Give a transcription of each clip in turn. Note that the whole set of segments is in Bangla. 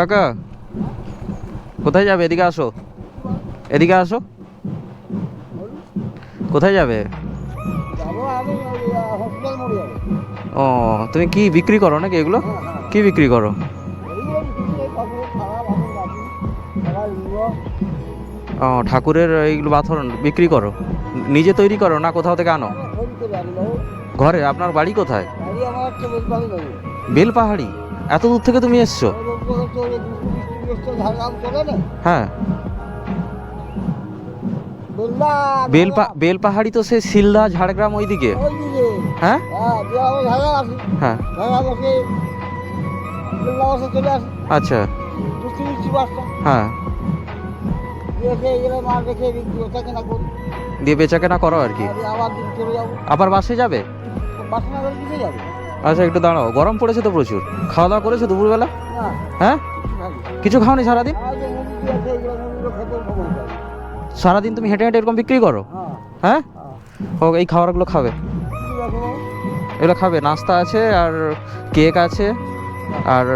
কাকা। কোথায় যাবে? এদিকে আসো। এদিকে আসো। কোথায় যাবে? ও তুমি কি বিক্রি করো নাকি এগুলো? কি বিক্রি করো? ও ঠাকুরের এইগুলো পাথর বিক্রি করো। নিজে তৈরি করো না কোথাও থেকে আনো? ঘরে? আপনার বাড়ি কোথায়? গাড়ি আমার একটা বেলপানি নেই বেল পাহাড়ি এত দূর থেকে তুমি এসছো? হ্যাঁ। বললা বেল পা- বেল পাহাড়ি তো সে শিলদা ঝাড়গ্রাম ওইদিকে। ওই দিকে হ্যাঁ হ্যাঁ। হ্যাঁ আচ্ছা। হ্যাঁ। দিয়ে বেচা কেনা করো। আর কি। আবার চলে যাব। আবার বাসে যাবে? আচ্ছা একটু দাঁড়াও। গরম পড়েছে তো প্রচুর। খাওয়া দাওয়া করেছ দুপুরবেলা? হ্যাঁ? কিছু খাওনি সারাদিন? সারাদিন তুমি হেঁটে হেঁটে এরকম বিক্রি করো? হ্যাঁ? হোক, এই খাবারগুলো খাবে? এগুলো খাবে। নাস্তা আছে, আর কেক আছে, আর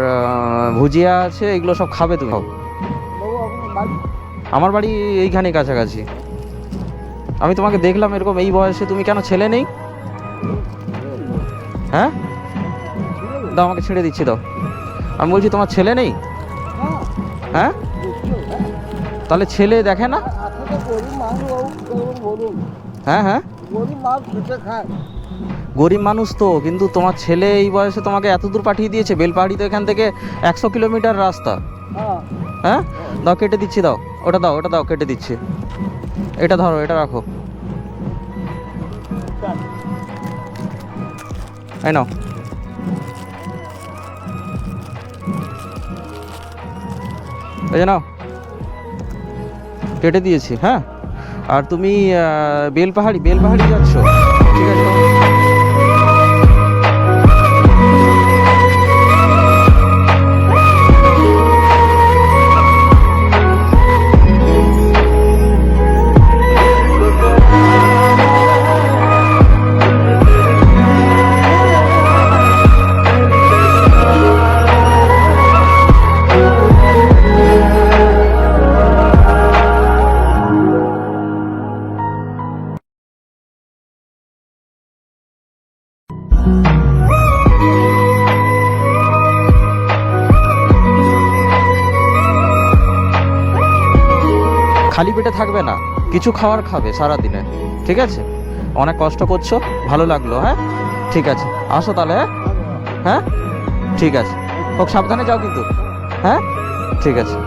ভুজিয়া আছে, এগুলো সব খাবে তুমি। আমার বাড়ি এইখানে কাছাকাছি। আমি তোমাকে দেখলাম এরকম এই বয়সে তুমি কেন ছেলে নেই? হ্যাঁ? দাও, আমাকে ছেড়ে দিচ্ছি, দাও। আমি বলছি, তোমার ছেলে নেই? হ্যাঁ। তাহলে ছেলে দেখে না? হ্যাঁ হ্যাঁ। গরিব মানুষ তো, কিন্তু তোমার ছেলে এই বয়সে তোমাকে এত দূর পাঠিয়ে দিয়েছে। বেলপাহাড়ি তো এখান থেকে একশো কিলোমিটার রাস্তা। হ্যাঁ? দাও, কেটে দিচ্ছি, দাও। ওটা দাও ওটা দাও, কেটে দিচ্ছি। এটা ধরো, এটা রাখো। এই নাও। এই যে নাও। কেটে দিয়েছি হ্যাঁ? আর তুমি বেলপাহাড়ি বেলপাহাড়ি যাচ্ছ। ঠিক আছে খালি পেটে থাকবে না, কিছু খাওয়ার খাবে সারা দিনে ঠিক আছে? অনেক কষ্ট করছ, ভালো লাগল হ্যাঁ? ঠিক আছে, আসো তাহলে হ্যাঁ? হ্যাঁ? ঠিক আছে। হোক, সাবধানে যাও কিন্তু হ্যাঁ? ঠিক আছে।